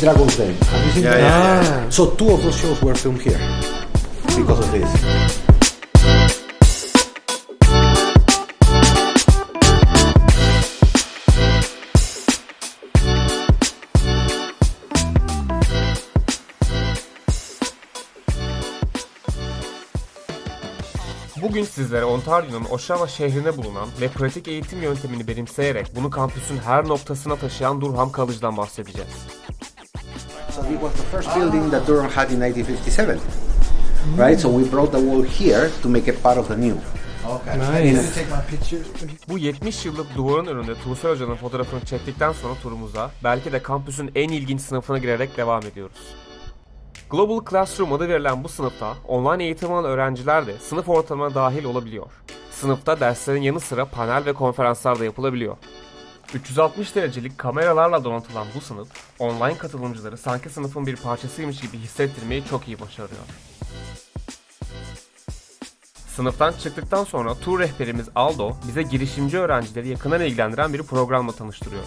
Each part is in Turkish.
Dragon's Den. Have you seen Yeah, that? yeah, yeah. So two of those shows were filmed here because of this. Bugün sizlere Ontario'nun Oshawa şehrinde bulunan ve pratik eğitim yöntemini benimseyerek bunu kampüsün her noktasına taşıyan Durham College'dan bahsedeceğiz. So it was the first building that Durham had in 1957. Right, so we brought the wall here to make it part of the new. Nice. Take my picture. Bu 70 yıllık duvarın önünde Tuğsel Hoca'nın fotoğrafını çektikten sonra turumuza belki de kampüsün en ilginç sınıfına girerek devam ediyoruz. Global Classroom adı verilen bu sınıfta online eğitim alan öğrenciler de sınıf ortamına dahil olabiliyor. Sınıfta derslerin yanı sıra panel ve konferanslar da yapılabiliyor. 360 derecelik kameralarla donatılan bu sınıf, online katılımcıları sanki sınıfın bir parçasıymış gibi hissettirmeyi çok iyi başarıyor. Sınıftan çıktıktan sonra tur rehberimiz Aldo bize girişimci öğrencileri yakından ilgilendiren bir programla tanıştırıyor.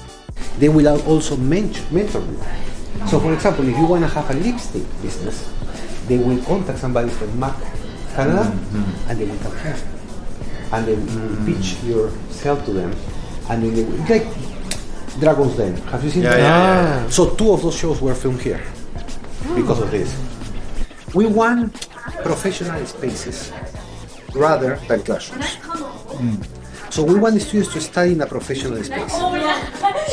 They will also mentor, you. So, for example, if you want to have a lipstick business, they will contact somebody from MAC Canada, and they will come here, and they will pitch yourself to them, and they will like Dragon's Den. Have you seen Yeah, that? yeah, yeah. Ah. So two of those shows were filmed here because of this. We want professional spaces rather than classrooms. So we want the students to study in a professional space.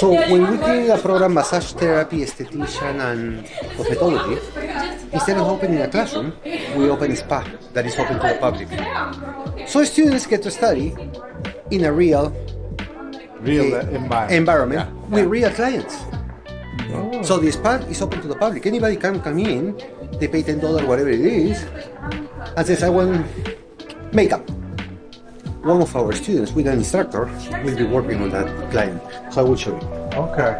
So when we create a program, massage therapy, esthetician, and cosmetology, instead of opening a classroom, we open a spa that is open to the public. So students get to study in a real Real uh, environment. environment with real clients. So this spa is open to the public. Anybody can come in, they pay ten dollars, whatever it is, and says, "I want makeup." One of our students, with an instructor, will be working on that client. So I will show you. Okay.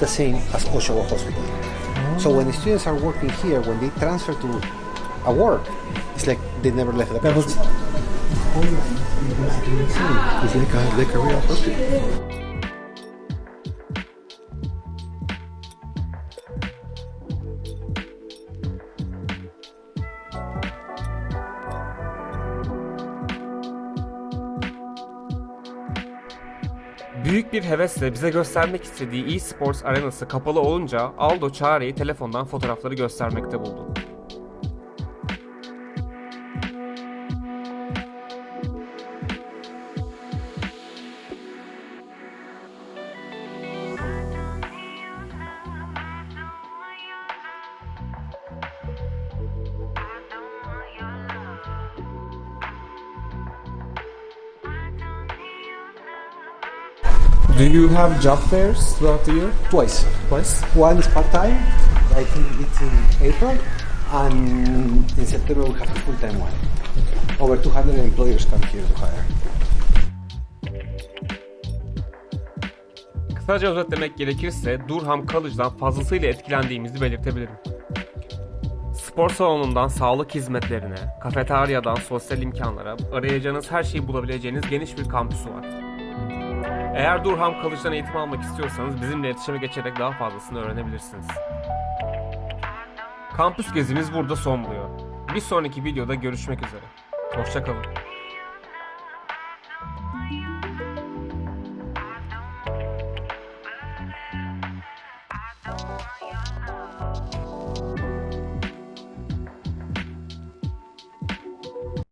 The same as Oshawa Hospital. So when the students are working here, when they transfer to a work, it's like they never left the That campus. It's like a, like a real hospital. Büyük bir hevesle bize göstermek istediği e-sports arenası kapalı olunca Aldo Çare'yi telefondan fotoğrafları göstermekte buldu. Do you have job fairs throughout the year? Twice. Twice. One is part time, I think it's in April, and in September we have a full time one. Over 200 employers come here to hire. Kısaca özetlemek gerekirse Durham College'dan fazlasıyla etkilendiğimizi belirtebilirim. Spor salonundan sağlık hizmetlerine, kafeteryadan sosyal imkanlara, arayacağınız her şeyi bulabileceğiniz geniş bir kampüsü var. Eğer Durham College'dan eğitim almak istiyorsanız bizimle iletişime geçerek daha fazlasını öğrenebilirsiniz. Kampüs gezimiz burada son buluyor. Bir sonraki videoda görüşmek üzere. Hoşçakalın.